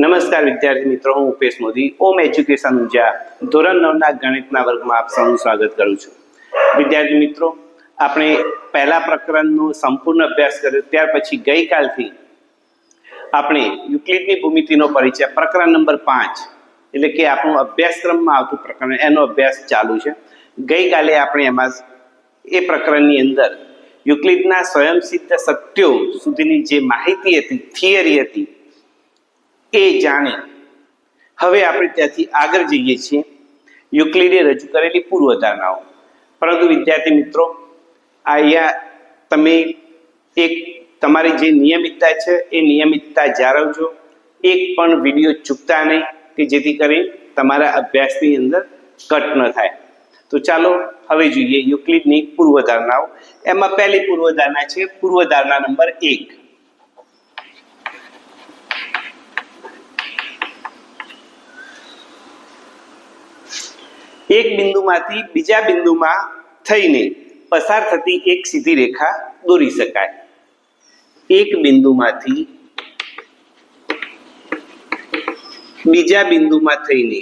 નમસ્કાર વિદ્યાર્થી મિત્રો, હું ઉપેશ મોદી. ઓમ એજ્યુકેશન ઉજા ધોરણ નવના ગણિતના વર્ગમાં આપ સૌનું સ્વાગત કરું છું. વિદ્યાર્થી મિત્રો, આપણે પહેલા પ્રકરણનો સંપૂર્ણ અભ્યાસ કર્યો, ત્યાર પછી ગઈકાલથી આપણે યુક્લિડની ભૂમિતિનો પરિચય, પ્રકરણ નંબર પાંચ, એટલે કે આપણું અભ્યાસક્રમમાં આવતું પ્રકરણ, એનો અભ્યાસ ચાલુ છે. ગઈકાલે આપણે એમાં એ પ્રકરણની અંદર યુક્લિડના સ્વયંસિદ્ધ સત્યો સુધીની જે માહિતી હતી, થિયરી હતી એ જાણે. હવે આપણે ત્યાંથી આગળ જઈએ છીએ. યુક્લિડે રજૂ કરેલી પૂર્વધારણાઓ પરંતુ વિદ્યાર્થી મિત્રો, અહીંયા તમે એક તમારી જે નિયમિતતા છે, એ નિયમિતતા જાળવજો. એક પણ વીડિયો ચૂકતા નહીં, કે જેથી કરી તમારા અભ્યાસની અંદર કટ ન થાય. તો ચાલો, હવે જોઈએ યુક્લિડની પૂર્વધારણાઓ એમાં પહેલી પૂર્વધારણા છે પૂર્વધારણા નંબર એક. એક બિંદુમાંથી બીજા બિંદુમાં થઈને પસાર થતી એક સીધી રેખા દોરી શકાય. એક બિંદુમાંથી બીજા બિંદુમાં થઈને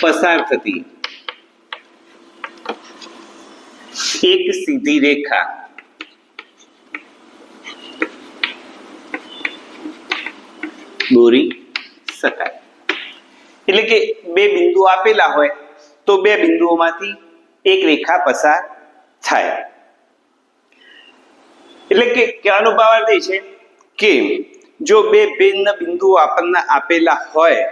પસાર થતી એક સીધી રેખા દોરી શકાય. એટલે કે બે બિંદુ આપેલા હોય તો બે બિંદુઓમાંથી એક રેખા પસાર થાય. એટલે કે કહેવાનો ભાવ અર્થ એ છે કે જો બે ભિન્ન બિંદુઓ આપણને આપેલા હોય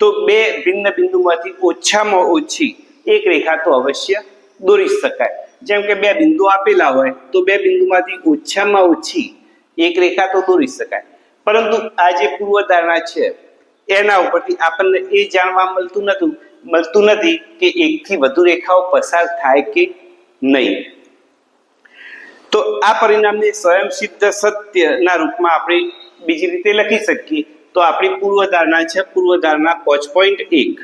તો બે ભિન્ન બિંદુમાંથી ઓછામાં ઓછી એક રેખા તો અવશ્ય દોરી શકાય. જેમ કે બે બિંદુ આપેલા હોય તો બે બિંદુમાંથી ઓછામાં ઓછી એક રેખા તો દોરી શકાય. પરંતુ આ જે પૂર્વધારણા છે, એના ઉપરથી આપણને એ જાણવા મળતું નતું, મળતું નથી કે એકથી વધુ રેખાઓ પસાર થાય કે નહીં. તો આ પરિણામને સ્વયંસિદ્ધ સત્યના રૂપમાં આપણે બીજી રીતે લખી શકીએ. તો આપણી પૂર્વધારણા છે, પૂર્વધારણા પોચ પોઈન્ટ એક.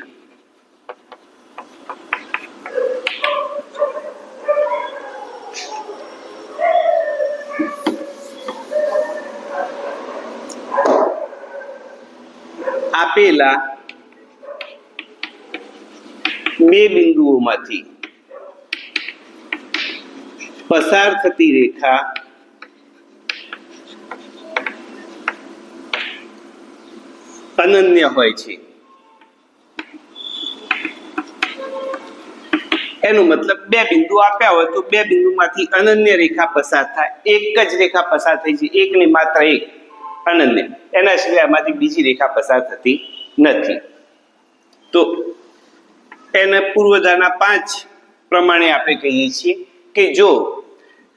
આપેલા બે બિંદુઓમાંથી પસાર થતી રેખા અનન્ય હોય છે. એનું મતલબ બે બિંદુ આપ્યા હોય તો બે બિંદુમાંથી અનન્ય રેખા પસાર થાય. એક જ રેખા પસાર થઈ છે. એક ને માત્ર એક. અનન્ય એના સિવાય આમાંથી બીજી રેખા પસાર થતી નથી. તો એને પૂર્વધારના પાંચ પ્રમાણે આપણે કહીએ છીએ કે જો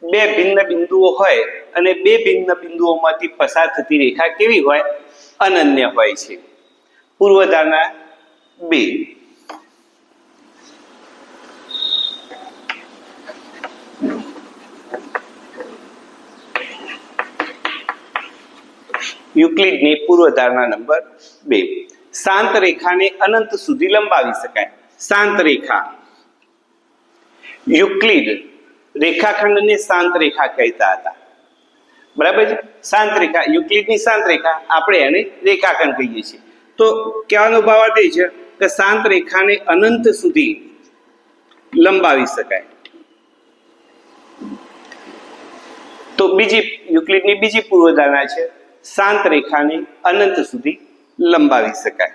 બે ભિન્ન બિંદુઓ હોય અને બે ભિન્ન બિંદુઓમાંથી પસાર થતી રેખા કેવી હોય? અનન્ય હોય છે. પૂર્વધારના બે. યુક્લિડની પૂર્વધારણા નંબર બે. શાંત રેખાને અનંત સુધી લંબાવી શકાય. શાંત રેખા. યુક્લિડ રેખાખંડને શાંત રેખા કહેતા હતા. બરાબર છે? શાંત રેખા, યુક્લિડની શાંત રેખા. આપણે એને રેખાખંડ કહીએ છીએ. તો કહેવાનો ભાવ એ છે કે શાંત રેખાને અનંત સુધી લંબાવી શકાય. તો બીજી, યુક્લિડની બીજી પૂર્વધારણા છે. શાંત રેખાને અનંત સુધી લંબાવી શકાય.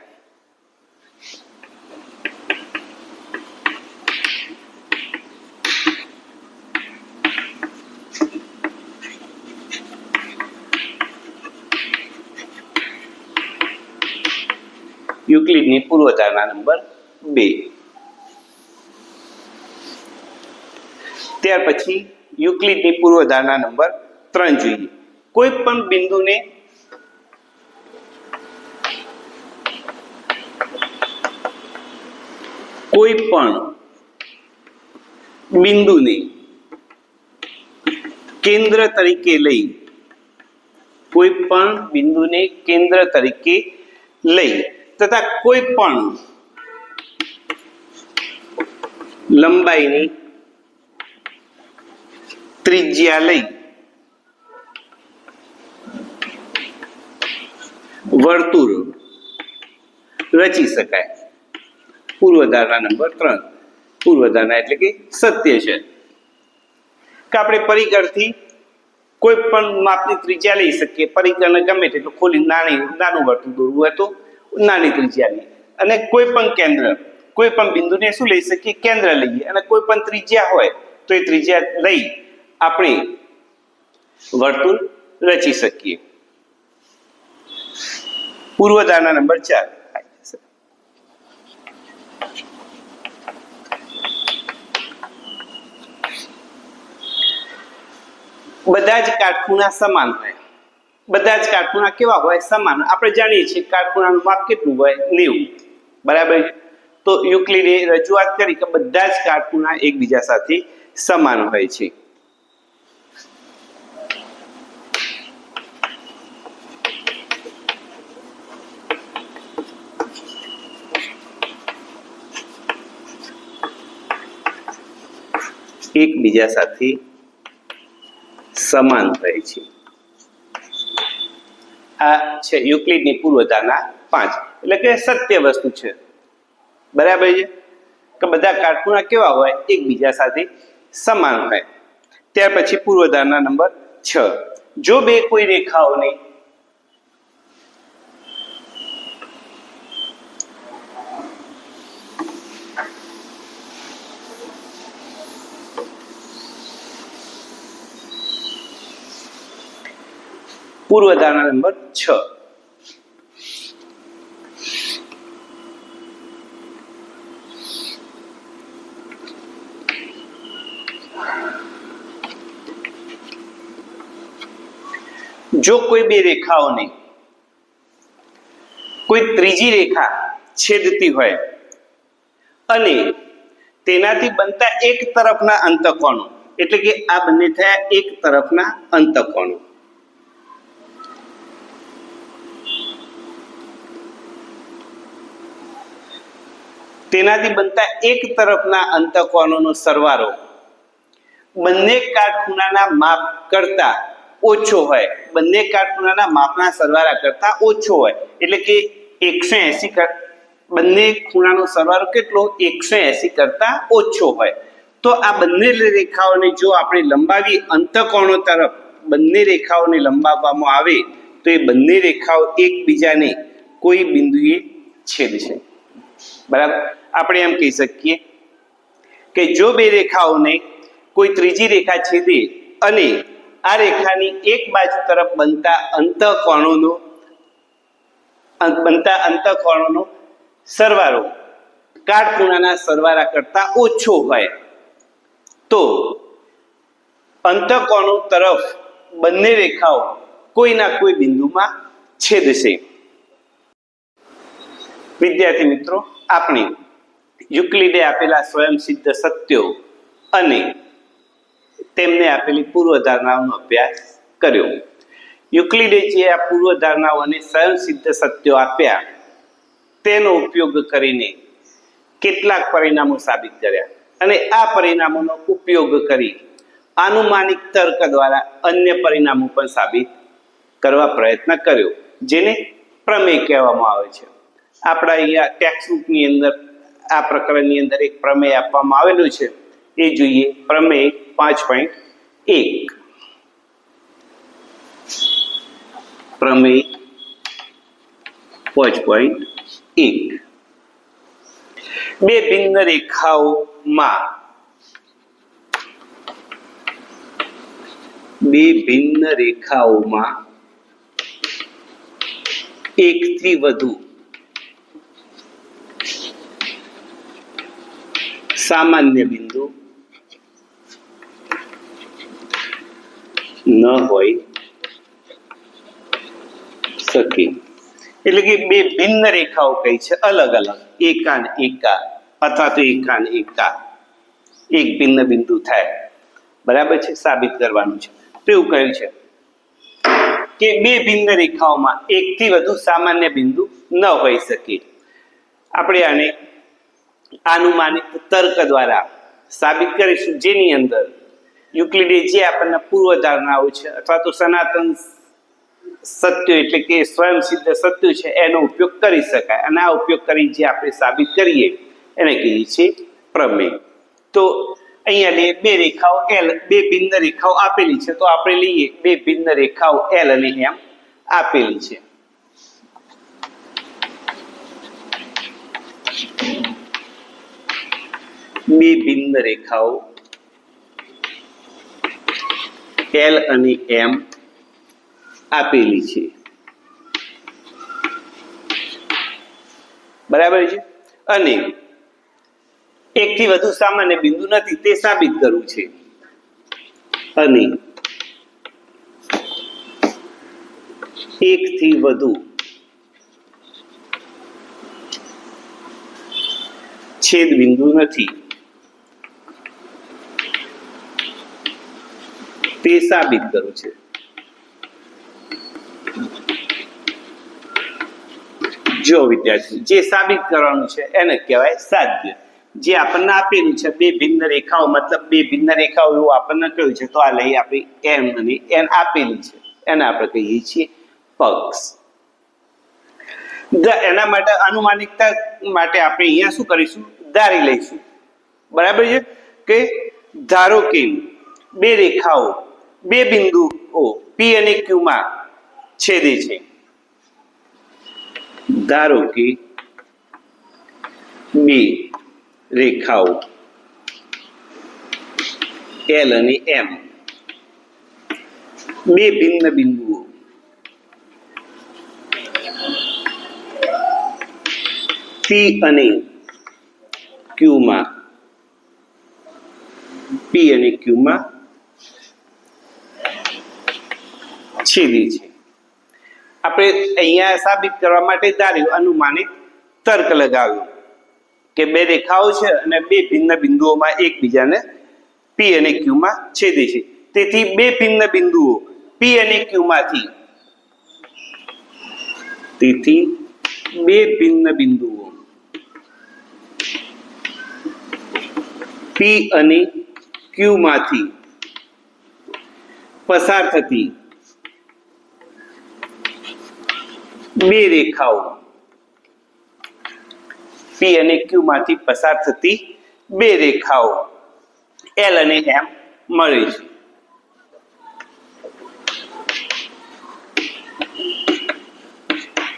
યુક્લિડની પૂર્વધારણા નંબર બે. ત્યાર પછી યુક્લિડની પૂર્વધારણા નંબર ત્રણ જોઈએ. કોઈ પણ બિંદુને કોઈ પણ બિંદુને કેન્દ્ર તરીકે લઈ, કોઈ પણ બિંદુને કેન્દ્ર તરીકે લઈ તથા કોઈ પણ લંબાઈની ત્રિજ્યા લઈ વર્તુળ રચી શકાય. પૂર્વધારણા નંબર ત્રણ. પૂર્વધારણા એટલે કે સત્ય છે. કે આપણે પરિકરથી કોઈ પણ માપની ત્રિજ્યા લઈ શકીએ. પરિકરને ગમે તેટલું ખોલી નાની, નાનું વર્તુળ દોરવું હોય તો નાની ત્રિજ્યાની અને કોઈ પણ કેન્દ્ર, કોઈ પણ બિંદુને શું લઈ શકીએ? કેન્દ્ર લઈએ. અને કોઈ પણ ત્રિજ્યા હોય તો એ ત્રિજ્યા લઈ આપણે વર્તુળ રચી શકીએ. પૂર્વધારણા નંબર ચાર. બધા જ કાટખૂણા સમાન હોય. બધા જ કાટખૂણા કેવા હોય? સમાન. આપણે જાણીએ છીએ કાટખૂણાનું માપ કેટલું હોય? નેવું. બરાબર? તો યુક્લિડે રજૂઆત કરી કે બધા જ કાટખૂણા એકબીજા સાથે સમાન હોય છે. એકબીજા સાથે સમાન રહે છે. આ છે યુક્લિડની પૂર્વતાના પાંચ. એટલે કે સત્ય વસ્તુ છે. બરાબર છે? કે બધા કાટખૂણા કેવા હોય? એકબીજા સાથે સમાન હોય ત્યાર પછી પૂર્વધારના નંબર છ. જો બે કોઈ રેખાઓને પૂર્વધારણા નંબર છ. જો કોઈ બે રેખાઓને કોઈ ત્રીજી રેખા છેદતી હોય અને તેનાથી બનતા એક તરફના અંતકોણો, એટલે કે આ બંને થયા એક તરફના અંતકોણો. તેનાથી બનતા એક તરફના અંતકોણોનો સરવાળો. બંને કાટખૂણાના માપ કરતા ઓછો હોય. બંને કાટખૂણાના માપના સરવાળા કરતા ઓછો હોય. એટલે કે એકસો એસી બંને ખૂણાનો સરવાળો કેટલો? એકસો એસી કરતા ઓછો હોય. તો આ બંને રેખાઓને જો આપણે લંબાવી અંતકોણો તરફ બંને રેખાઓને લંબાવવામાં આવે, તો એ બંને રેખાઓ એકબીજાને કોઈ બિંદુએ છેદશે. બરાબર? આપણે એમ કહી શકીએ કે જો બે રેખાઓને કોઈ ત્રીજી રેખા છેદે અને આ રેખાની એક બાજુ તરફ બનતા અંતઃકોણોનો બનતા અંતઃકોણોનો સરવાળો, કાટખૂણાના સરવાળા કરતા ઓછો હોય, તો અંતકોણો તરફ બંને રેખાઓ કોઈના કોઈ બિંદુમાં છેદશે. વિદ્યાર્થી મિત્રો, આપણે યુક્લિડે આપેલા સ્વયંસિદ્ધ સત્યો અને તેમને આપેલી પૂર્વધારણાઓનો અભ્યાસ કર્યો. યુક્લિડે જે આ પૂર્વધારણાઓ અને સ્વયંસિદ્ધ સત્યો આપ્યા. તેનો ઉપયોગ કરીને કેટલાક પરિણામો સાબિત કર્યા અને આ પરિણામોનો ઉપયોગ કરી આનુમાનિક તર્ક દ્વારા અન્ય પરિણામો પણ સાબિત કરવા પ્રયત્ન કર્યો, જેને પ્રમેય કહેવામાં આવે છે. આપણા અહીંયા ટેક્સ્ટબુકની અંદર આ પ્રકરણની અંદર એક પ્રમેય આપવામાં આવેલું છે. એ જોઈએ પ્રમેય પાંચ પોઈન્ટ એક. પ્રમેય પાંચ પોઈન્ટ એક. બે ભિન્ન રેખાઓમાં બે ભિન્ન રેખાઓમાં એકથી વધુ સામાન્ય બિંદુ ન હોય શકે. એટલે કે બે ભિન્ન રેખાઓ કઈ છે, અલગ અલગ, એકાન એકા અથવા તો એકાન એકા. એક ભિન્ન બિંદુ થાય. બરાબર છે? સાબિત કરવાનું છે. તો એવું કહ્યું છે કે બે ભિન્ન રેખાઓમાં એકથી વધુ સામાન્ય બિંદુ ન હોઈ શકે. આપણે આને આનુમાનિક તર્ક દ્વારા સાબિત કરીશું. જેની અંદર યુક્લિડે જે આપણને પૂર્વધારણાઓ છે, અથવા તો સનાતન સત્ય એટલે કે સ્વયં સિદ્ધ સત્ય છે, એનો ઉપયોગ કરી શકાય. અને આ ઉપયોગ કરી જે આપણે સાબિત કરીએ, એને કહીએ છીએ પ્રમેય. તો અહીંયા બે રેખાઓ એલ બે ભિન્ન રેખાઓ આપેલી છે. તો આપણે લઈએ બે ભિન્ન રેખાઓ એલ અને એમ આપેલી છે. બે ભિન્ન રેખાઓ એલ અને એમ આપેલી છે. બરાબર છે? અને એકથી વધુ સામાન્ય બિંદુ નથી, તે સાબિત કરવું છે. અને એકથી વધુ છેદ બિંદુ નથી. તે સાબિત કરું છે. જો વિદ્યાર્થી, જે સાબિત કરવાનું છે એને કહેવાય સાધ્ય. જે આપણને આપેલું છે બે ભિન્ન રેખાઓ, મતલબ બે ભિન્ન રેખાઓ એવું આપણને કહ્યું છે, તો આ લઈ આપણી એમ અને એન આપેલી છે. એને આપણે કહીએ છીએ પક્ષ. એના માટે અનુમાનિકતા માટે આપણે અહીંયા શું કરીશું? ધારી લઈશું. બરાબર છે? કે ધારો કે બે રેખાઓ બે બિંદુઓ પી અને ક્યુમાં છેદે છે. ધારો કે બે રેખાઓ એલ અને એમ બે ભિન્ન બિંદુઓ. પી અને ક્યુમાં પી અને ક્યુમાં છેદે છે. આપણે અહીંયા સાબિત કરવા માટે ધાર્યું, અનુમાનિત તર્ક લગાવ્યો કે બે રેખાઓ છે અને બે ભિન્ન બિંદુઓમાં એકબીજાને પી અને ક્યુમાં છેદે છે. તેથી બે ભિન્ન બિંદુઓ પી અને ક્યુમાંથી તેથી બે ભિન્ન બિંદુઓ. પી અને ક્યુમાંથી પસાર થતી બે રેખાઓ. પી અને ક્યુ માંથી પસાર થતી બે રેખાઓ. એલ અને એમ મળે છે.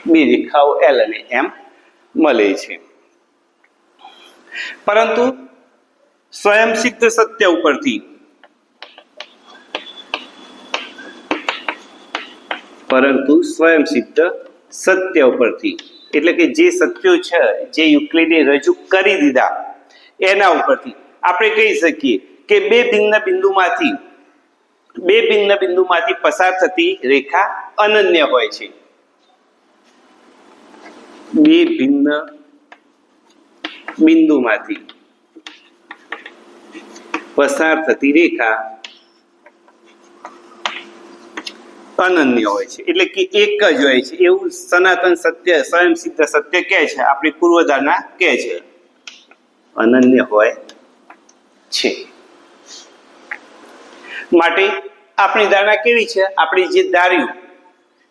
બે રેખાઓ એલ અને એમ મળે છે. પરંતુ સ્વયં સિદ્ધ સત્ય ઉપરથી પરંતુ સ્વયં સિદ્ધ સત્ય ઉપરથી. એટલે કે જે સત્યો છે, જે યુક્લિડે રજૂ કરી દીધા, એના ઉપરથી. આપણે કહી શકીએ કે બે ભિન્ન બિંદુમાંથી, બે ભિન્ન બિંદુમાંથી પસાર થતી રેખા અનન્ય હોય છે. બે ભિન્ન બિંદુમાંથી પસાર થતી રેખા અનન્ય હોય છે. એટલે કે એક જ હોય છે. એવું સનાતન સત્ય, સ્વયં સિદ્ધ સત્ય કહે છે. આપણી પૂર્વધારણા કહે છે. અનન્ય હોય છે. માટે આપણી ધારણા કેવી છે? આપણી જે ધાર્યું.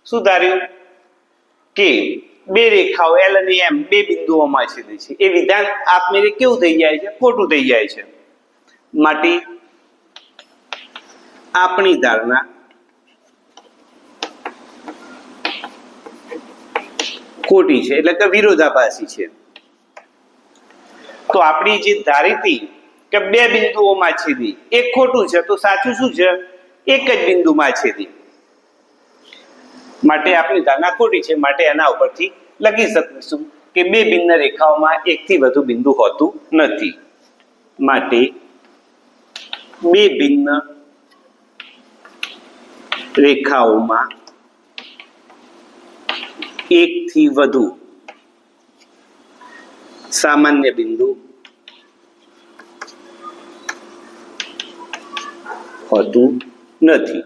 શું ધાર્યું? કે બે રેખાઓ એલ અને એમ બે બિંદુઓમાં છેદે છે. એ વિધાન આપમેળે કેવું થઈ જાય છે? ખોટું થઈ જાય છે. માટે આપણી ધારણા ખોટી છે, એટલે કે વિરોધાભાસી છે. તો આપણી જે ધારીતી કે બે બિંદુઓમાં છેદી એ ખોટું છે, તો સાચું શું છે? એક જ બિંદુમાં છેદી. માટે આપણી ધારણા ખોટી છે, માટે એના ઉપરથી લખી શકીશું કે બે ભિન્ન રેખાઓમાં એકથી વધુ બિંદુ હોતું નથી. માટે બે ભિન્ન રેખાઓમાં એકથી વધુ. સામાન્ય બિંદુ. હોતું નથી.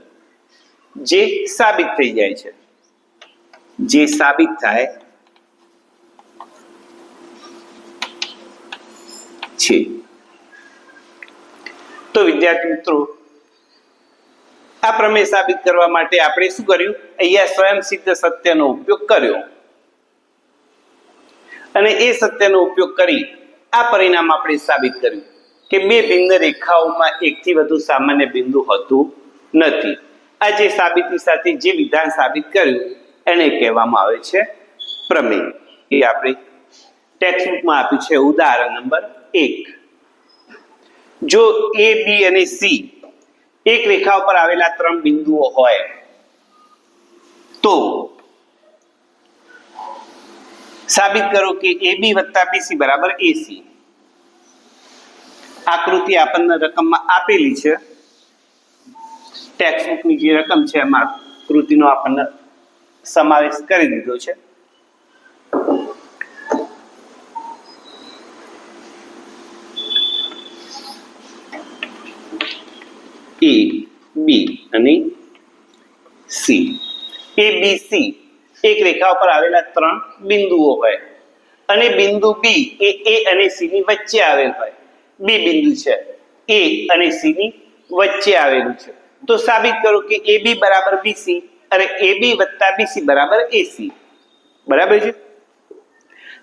જે સાબિત થઈ જાય છે. જે સાબિત થાય છે. તો વિદ્યાર્થી મિત્રો, આ પ્રમેય સાબિત કરવા માટે આપણે શું કર્યું? અહીંયા સ્વયં સિદ્ધ સત્યનો ઉપયોગ કર્યો. અને એ સત્યનો ઉપયોગ કરી આ પરિણામ આપણે સાબિત કર્યું કે બે ભિન્ન રેખાઓમાં એકથી વધુ સામાન્ય બિંદુ હોતું નથી. આ જે સાબિતી સાથે જે વિધાન સાબિત કર્યું એને કહેવામાં આવે છે પ્રમેય. એ આપણે ટેક્સ્ટબુકમાં આપ્યું છે ઉદાહરણ નંબર એક. જો એ બી અને સી એક રેખા ઉપર આવેલા ત્રણ બિંદુઓ હોય તો સાબિત કરો કે એ બી વત્તા બીસી બરાબર એસી આકૃતિ આપણને રકમમાં આપેલી છે. ટેક્સ્ટબુકની જે રકમ છે, એમાં આકૃતિનો આપણને સમાવેશ કરી દીધો છે. એ, બી અને સી. એ બીસી એક રેખા ઉપર આવેલા ત્રણ બિંદુઓ હોય. અને બિંદુ બી એ એ અને સી ની વચ્ચે આવેલ હોય. બી બિંદુ છે. એ અને સી ની વચ્ચે આવેલું છે. તો સાબિત કરો કે એ બી બરાબર બીસી અને એ બી વત્તા બીસી બરાબર એસી બરાબર છે?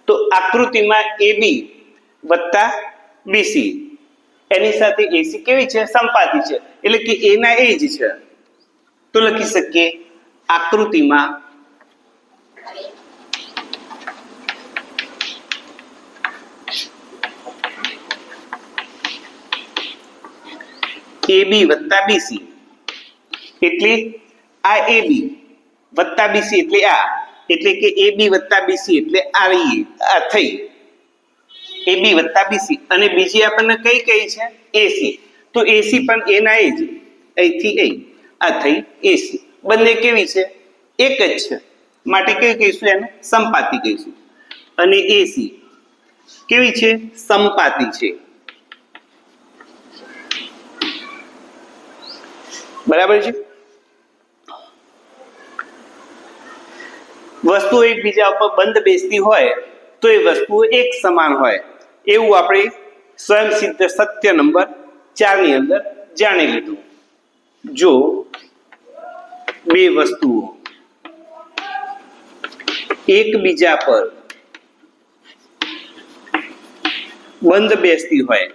તો આકૃતિમાં એ બી વત્તા બીસી એની સાથે એસી કેવી છે? સંપાતી છે. એટલે કે એના એ જ છે. તો લખી શકીએ આકૃતિમાં એ બી વત્તા બીસી એટલે આ બી વત્તા બીસી એટલે આ. એટલે કે એ બી વત્તા બીસી એટલે આવી આ થઈ. બી વત્તા બીસી અને બીજી આપણને કઈ કઈ છે? એસી તો એસી પણ એના એ જ. અહીંથી એ આ થઈ એસી બંને કેવી છે? એક જ છે. માટે કેવી કહીશું એને? સંપાતી કહીશું. અને એસી કેવી છે? સંપાતી છે. બરાબર છે? વસ્તુ એકબીજા ઉપર બંધ બેસતી હોય, તો એ વસ્તુઓ એક સમાન હોય. એવું આપણે સ્વયં સિદ્ધ સત્ય નંબર ચારની અંદર જાણી લીધું. જો બે વસ્તુઓ. એકબીજા પર બંધ બેસતી હોય.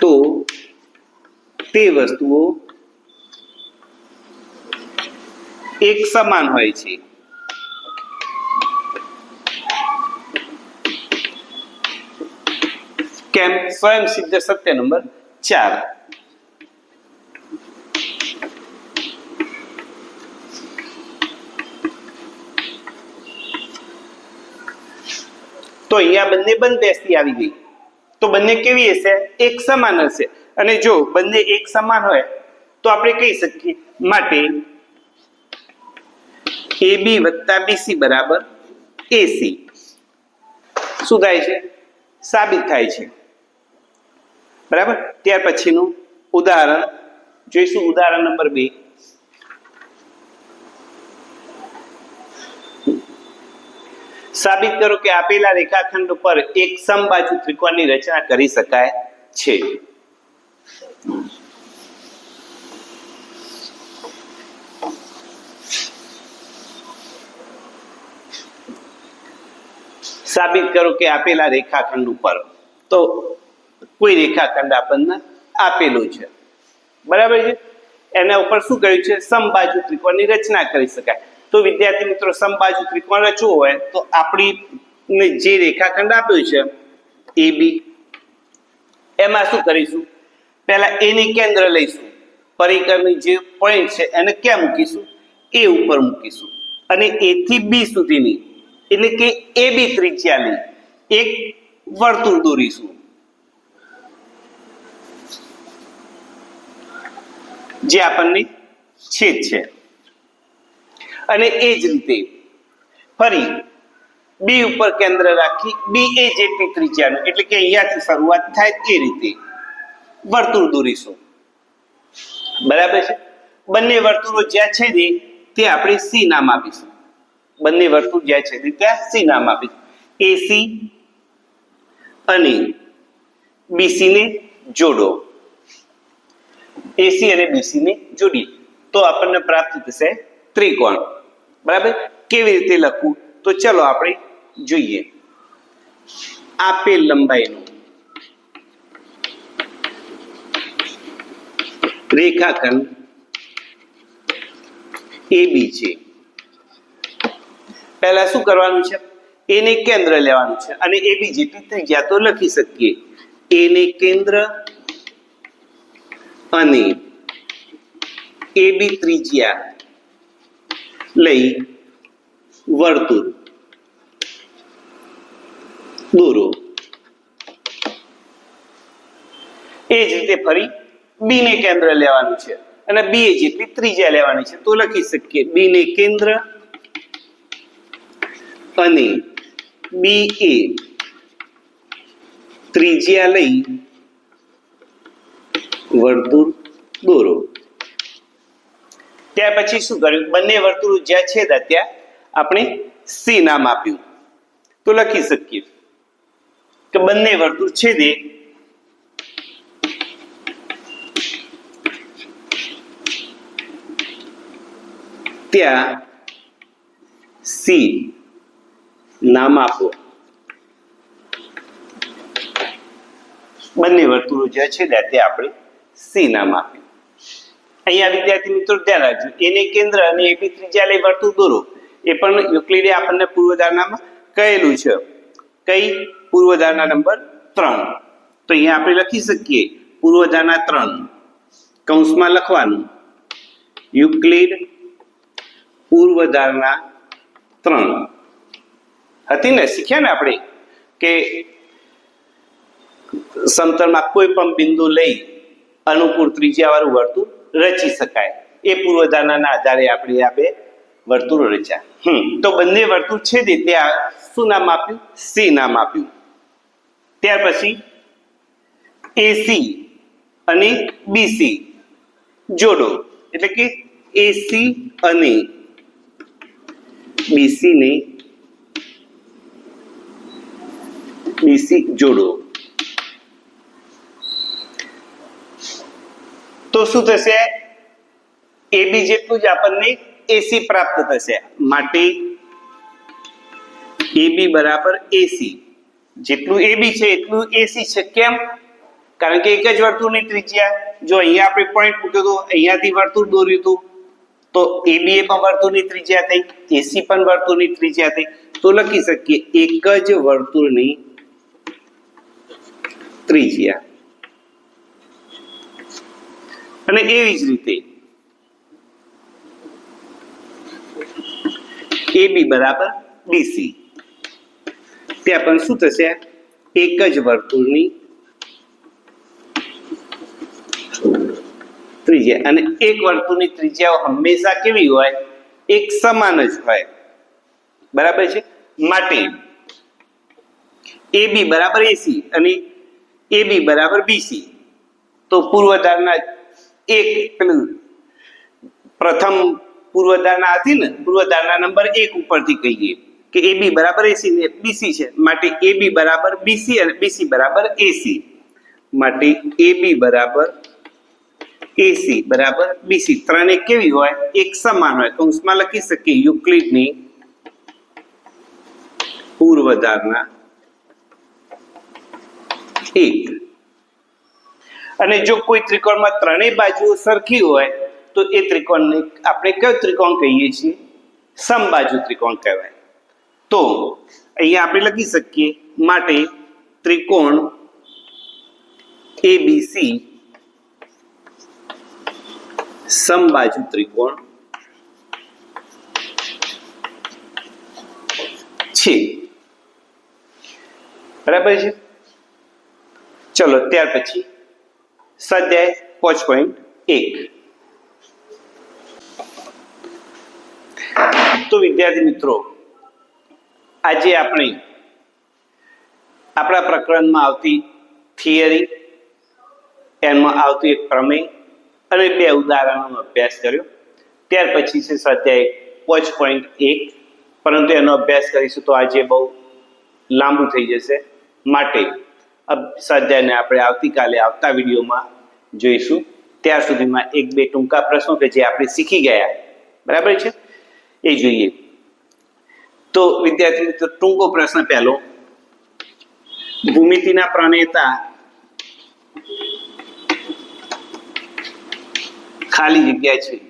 તો તે વસ્તુઓ એક સમાન હોય છે. કેમ? સ્વયં સિદ્ધ સત્ય નંબર ચાર તો અહીંયા બંને બંધ બેસતી આવી ગઈ. તો બંને કેવી હશે? એક સમાન હશે. અને જો બંને એક સમાન હોય, તો આપણે કહી શકીએ માટે બી વત્તા બીસી બરાબર એસી શું થાય છે? સાબિત થાય છે. બરાબર? ત્યાર પછીનું ઉદાહરણ. જોઈશું ઉદાહરણ નંબર બે. સાબિત કરો કે આપેલા રેખાખંડ ઉપર એક સમબાજુ ત્રિકોણની રચના કરી શકાય છે. સાબિત કરો કે આપેલા રેખાખંડ ઉપર. તો કોઈ રેખાખંડ આપણને આપેલું છે. બરાબર છે? એના ઉપર શું કહ્યું છે? સમબાજુ ત્રિકોણની રચના કરી શકાય. તો વિદ્યાર્થી મિત્રો, સમબાજુ ત્રિકોણ રચવું હોય તો આપણી જે રેખાખંડ આપ્યું છે, એ બી. એમાં શું કરીશું? પહેલા એને કેન્દ્ર લઈશું. પરિકરની જે પોઈન્ટ છે, એને ક્યાં મૂકીશું? એ ઉપર મૂકીશું. અને એ થી બી સુધીની, એટલે કે એ બી ત્રિજ્યાની, એક વર્તુળ દોરીશું. જે આપણને છેદ છે. અને એ જ રીતે ફરી બી ઉપર કેન્દ્ર રાખી બી એ જેટલી ત્રિજ્યાનું, એટલે કે અહીંયાથી શરૂઆત થાય એ રીતે. વર્તુળ દોરીશું. બરાબર છે? બંને વર્તુળો જ્યાં છેદે તે આપણે સી નામ આપીશું. બંને વર્તુળ જ્યાં છે ત્યાં સી નામ આપીશું. એસી અને બીસી ને જોડો. એસી અને બીસી ને જોડીએ તો આપણને પ્રાપ્ત થશે ત્રિકોણ. બરાબર? કેવી રીતે લખવું? તો ચલો આપણે જોઈએ. આપેલ લંબાઈનું. રેખાખંડ એબી છે. પહેલા શું કરવાનું છે? એને કેન્દ્ર લેવાનું છે. અને એબી જેટલી ત્રિજ્યા તો લખી શકીએ. એને કેન્દ્ર અને એબી ત્રિજ્યા લઈ વર્તુળ. દોરો. એ જ રીતે ફરી બી ને કેન્દ્ર લેવાનું છે અને બી એ જેટલી ત્રિજ્યા લેવાની છે તો લખી શકીએ બી ને કેન્દ્ર અને બી એ ત્રિજ્યા લઈ વર્તુળ દોરો. ત્યાર પછી શું કર્યું? બંને વર્તુળ જ્યાં છેદા ત્યાં આપણે સી નામ આપ્યું. તો લખી શકીએ. કે બંને વર્તુળ છેદે ત્યાં સી નામ આપો. બંને વર્તુળો જ્યાં છે ને તે આપણે સી નામ આપ્યું અહીંયા વિદ્યાર્થી મિત્રો ધ્યાન રાખજો એને કેન્દ્ર અને એબી ત્રિજ્યા લઈ વર્તુળ દોરો. એ પણ યુક્લિડે આપણને પૂર્વધારણામાં કહેલું છે. કઈ? પૂર્વધારણા નંબર ત્રણ. તો અહીંયા આપણે લખી શકીએ, પૂર્વધારણા ત્રણ. કૌંસમાં લખવાનું. યુક્લિડ પૂર્વધારણા ત્રણ. હતી ને? શીખ્યા ને આપણે? કે સમતલમાં કોઈ પણ બિંદુ લઈ અનુકૂળ ત્રિજ્યા વાળું વર્તુળ રચી શકાય. એ પૂર્વધારણાના આધારે આપણે આ બે વર્તુળ રચ્યા. હમ, તો બંને વર્તુળ છે તે ત્યાં શું નામ આપ્યું? સી નામ આપ્યું. ત્યાર પછી એસી અને બીસી જોડો. એટલે કે એસી અને બીસી ને બીસી જોડો. તો શું થશે? એબી જેટલું જ આપણને એસી પ્રાપ્ત થશે. માટે એબી બરાબર એસી જેટલું એબી છે, એટલું એસી છે. કેમ? કારણ કે એક જ વર્તુળની ત્રિજ્યા. જો અહીંયા આપણે પોઈન્ટ મૂક્યો તો અહીંયાથી વર્તુળ દોર્યું હતું. તો એબી એ પણ વર્તુળની ત્રિજ્યા થઈ. એસી પણ વર્તુળની ત્રિજ્યા થઈ. તો લખી શકીએ, એક જ વર્તુળની ત્રિજ્યા. અને એવી જ રીતે એબી બરાબર બીસી ત્યાં પણ શું થશે? એક જ વર્તુળની ત્રિજ્યા. અને એક વર્તુળની ત્રિજ્યાઓ હંમેશા કેવી હોય? એક સમાન જ હોય. બરાબર છે? માટે એબી બરાબર એસી અને એબી બરાબર બીસી તો પૂર્વધારના એક પેલું પ્રથમ પૂર્વધારણા હતી ને, પૂર્વધારણા નંબર એક ઉપરથી કહીએ કે એ બી બરાબર એસી ને બીસી છે. માટે એબી બરાબર બીસી અને બીસી બરાબર એસી માટે એ બી બરાબર એસી બરાબર બીસી ત્રણે કેવી હોય? એક સમાન હોય. કૌંસમાં લખી શકીએ યુક્લિડની પૂર્વધારણા એક. અને જો કોઈ ત્રિકોણમાં ત્રણેય બાજુઓ સરખી હોય, તો એ ત્રિકોણને આપણે કયો ત્રિકોણ કહીએ છીએ? સમબાજુ ત્રિકોણ કહેવાય. તો અહીંયા આપણે લખી શકીએ માટે ત્રિકોણ એબીસી સમબાજુ ત્રિકોણ છે. બરાબર છે? ચલો, ત્યાર પછી સ્વાધ્યાય પાંચ પોઈન્ટ એક. તો વિદ્યાર્થી મિત્રો, આજે આપણે આપણા પ્રકરણમાં આવતી થિયરી, એમાં આવતું એક પ્રમેય અને બે ઉદાહરણોનો અભ્યાસ કર્યો. ત્યાર પછી છે સ્વાધ્યાય પાંચ પોઈન્ટ એક. પરંતુ એનો અભ્યાસ કરીશું તો આજે બહુ લાંબુ થઈ જશે. માટે સ્વાધ્યાયને આપણે આવતીકાલે આવતા વિડીયોમાં જોઈશું. ત્યાર સુધીમાં એક બે ટૂંકા પ્રશ્નો કે જે આપણે શીખી ગયા. બરાબર છે? એ જોઈએ. તો વિદ્યાર્થી મિત્રો, ટૂંકો પ્રશ્ન પહેલો. ભૂમિતિના પ્રણેતા ખાલી જગ્યા છે.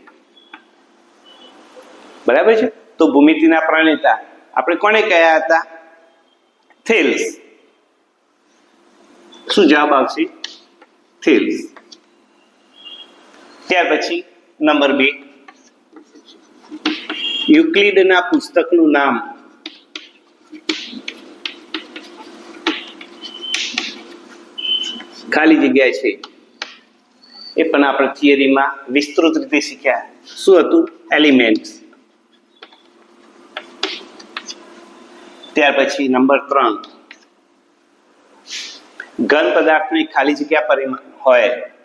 બરાબર છે? તો ભૂમિતિના પ્રણેતા આપણે કોને કયા હતા? થેલ્સ. શું જવાબ આવશે? થેલ્સ. ત્યાર પછી નંબર બે. યુક્લિડના પુસ્તકનું નામ. ખાલી જગ્યા છે. એ પણ આપણે થિયરીમાં વિસ્તૃત રીતે શીખ્યા. શું હતું? એલિમેન્ટ ત્યાર પછી નંબર ત્રણ. ઘન પદાર્થની ખાલી જગ્યા પરિમાણ હોય.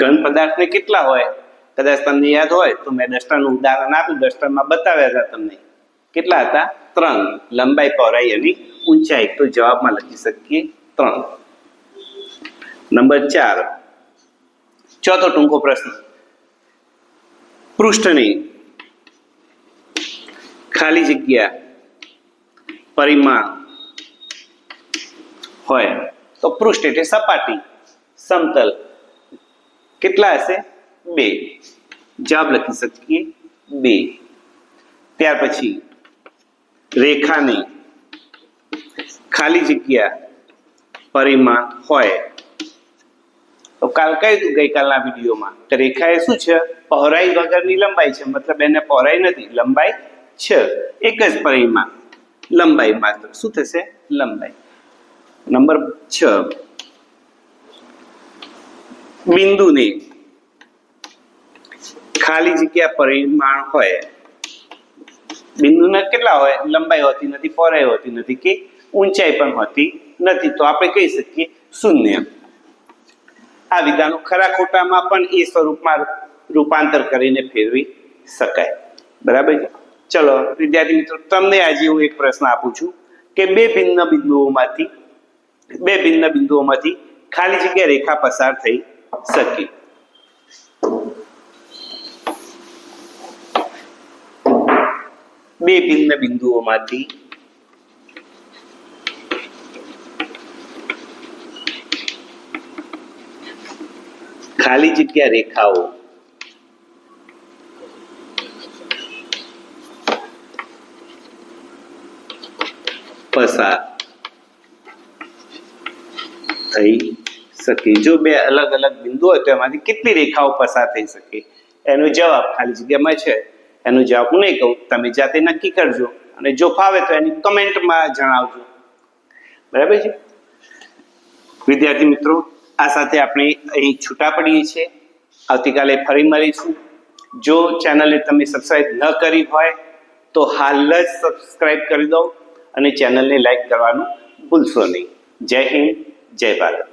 ઘન પદાર્થને કેટલા હોય? કદાચ તમને યાદ હોય તો મેં ડસ્ટરનું ઉદાહરણ આપ્યું. ડસ્ટરમાં બતાવ્યા હતા તમને. કેટલા હતા? ત્રણ. લંબાઈ પહોળાઈ અને ઊંચાઈ. તો જવાબમાં લખી શકીએ ત્રણ. નંબર ચાર. ચોથો ટૂંકો પ્રશ્ન. પૃષ્ઠની ખાલી જગ્યા પરિમાણ હોય તો પૃષ્ઠ એટલે સપાટી, સમતલ. કેટલા હશે? બે. જવાબ લખી શકીએ. બે. ત્યાર પછી રેખાની ખાલી જગ્યા પરિમાણ હોય. તો કાલ કહ્યું ગઈકાલના વિડીયોમાં? કે રેખા એ શું છે? પહોળાઈ વગરની લંબાઈ છે. મતલબ એને પહોળાઈ નથી, લંબાઈ છે. એક જ પરિમાણ. લંબાઈ માત્ર. શું થશે? લંબાઈ. નંબર છ. બિંદુને ખાલી જગ્યા પરિમાણ હોય, બિંદુના કેટલા હોય? લંબાઈ હોતી નથી, પહોળાઈ હોતી નથી કે ઊંચાઈ પણ હોતી નથી. તો આપણે કહી શકીએ શૂન્ય. આ વિધાનો ખરા ખોટામાં પણ એ સ્વરૂપમાં રૂપાંતર કરીને ફેરવી શકાય. બરાબર છે? ચલો, વિદ્યાર્થી મિત્રો, તમને આજે હું એક પ્રશ્ન આપું છું કે બે ભિન્ન બિંદુઓમાંથી, બે ભિન્ન બિંદુઓમાંથી ખાલી જગ્યા રેખા પસાર થઈ શકે બે ભિન્ન બિંદુઓમાંથી ખાલી જગ્યા રેખાઓ પસાર થઈ શકે. જો બે અલગ અલગ બિંદુ હોય તો એમાંથી કેટલી રેખાઓ પસાર થઈ શકે? એનો જવાબ ખાલી જગ્યામાં છે. એનો જવાબ હું નહીં કહું. તમે જાતે નક્કી કરજો. અને જો ફાવે તો એની કમેન્ટમાં જણાવજો. બરાબર છે? વિદ્યાર્થી મિત્રો, આ સાથે આપણે અહીં છૂટા પડીએ છીએ. આવતીકાલે ફરી મળીશું. જો ચેનલને તમે સબસ્ક્રાઈબ ન કરી હોય તો હાલ જ સબસ્ક્રાઇબ કરી દો અને ચેનલને લાઈક કરવાનું ભૂલશો નહીં. જય હિન્દ, જય ભારત.